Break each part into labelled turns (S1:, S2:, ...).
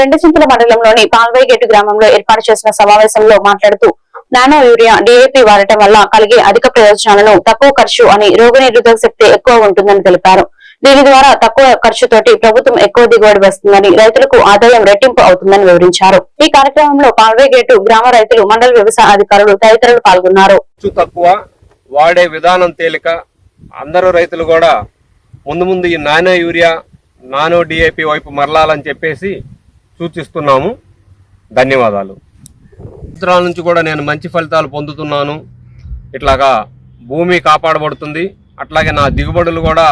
S1: రెండచింతల మండలంలోని పాల్వైగేటు గ్రామంలో ఏర్పాటు చేసిన సమావేశంలో మాట్లాడుతూ నానో యూరియా డిఏపి వాడటం వల్ల కలిగే అధిక ప్రయోజనాలను తక్కువ ఖర్చు అని రోగనిరోధక శక్తి ఎక్కువ ఉంటుందని తెలిపారు. దీని ద్వారా తక్కువ ఖర్చుతోటి ప్రభుత్వం ఎక్కువ దిగుబడి వస్తుందని రైతులకు ఆదాయం రెట్టింపు అవుతుందని వివరించారు. ఈ కార్యక్రమంలో పాల్వేగేటు గ్రామ రైతులు మండల వ్యవసాయ అధికారులు తదితరులు పాల్గొన్నారు.
S2: తక్కువ వాడే విధానం తేలిక అందరూ రైతులు కూడా ముందు ముందు ఈ నానో యూరియా నానో డిఏపి వైపు మరలాలని చెప్పేసి సూచిస్తున్నాము. ధన్యవాదాలు. సంవత్సరాల నుంచి కూడా నేను మంచి ఫలితాలు పొందుతున్నాను. ఇట్లాగా భూమి కాపాడబడుతుంది. అట్లాగే నా దిగుబడులు కూడా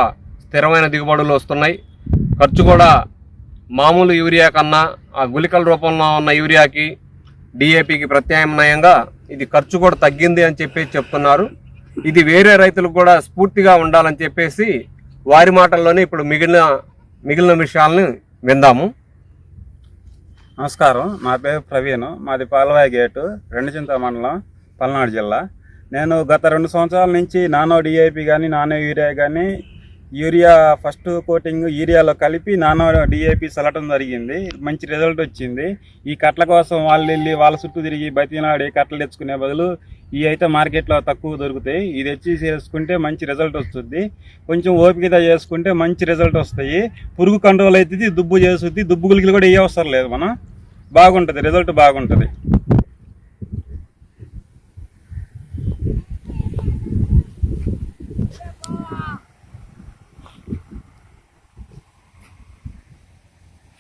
S2: స్థిరమైన దిగుబడులు వస్తున్నాయి. ఖర్చు కూడా మామూలు యూరియా కన్నా ఆ గుళికల రూపంలో ఉన్న యూరియాకి డిఏపికి ప్రత్యామ్నాయంగా ఇది ఖర్చు కూడా తగ్గింది అని చెప్పి చెప్తున్నారు. ఇది వేరే రైతులకు కూడా స్ఫూర్తిగా ఉండాలని చెప్పేసి వారి మాటల్లోనే ఇప్పుడు మిగిలిన మిగిలిన విషయాలను విందాము.
S3: నమస్కారం. నా పేరు ప్రవీణ్. మాది పాలవాయి గేటు రెండు చింత మండలం పల్నాడు జిల్లా. నేను గత రెండు సంవత్సరాల నుంచి నానో డిఐపి కానీ నానో యూరియా కానీ యూరియా ఫస్ట్ కోటింగ్ యూరియాలో కలిపి నానో డిఐపి చల్లటం జరిగింది. మంచి రిజల్ట్ వచ్చింది. ఈ కట్ల కోసం వాళ్ళు వెళ్ళి వాళ్ళ చుట్టూ తిరిగి బతినాడి కట్టలు తెచ్చుకునే బదులు ఇవి అయితే మార్కెట్లో తక్కువ దొరుకుతాయి. ఇది తెచ్చి చేసుకుంటే మంచి రిజల్ట్ వస్తుంది. కొంచెం ఓపికత చేసుకుంటే మంచి రిజల్ట్ వస్తాయి. పురుగు కంట్రోల్ అవుతుంది దుబ్బు చేస్తుంది దుబ్బు గులికలు కూడా ఏ అవసరం లేదు మనం. బాగుంటుంది రిజల్ట్ బాగుంటుంది.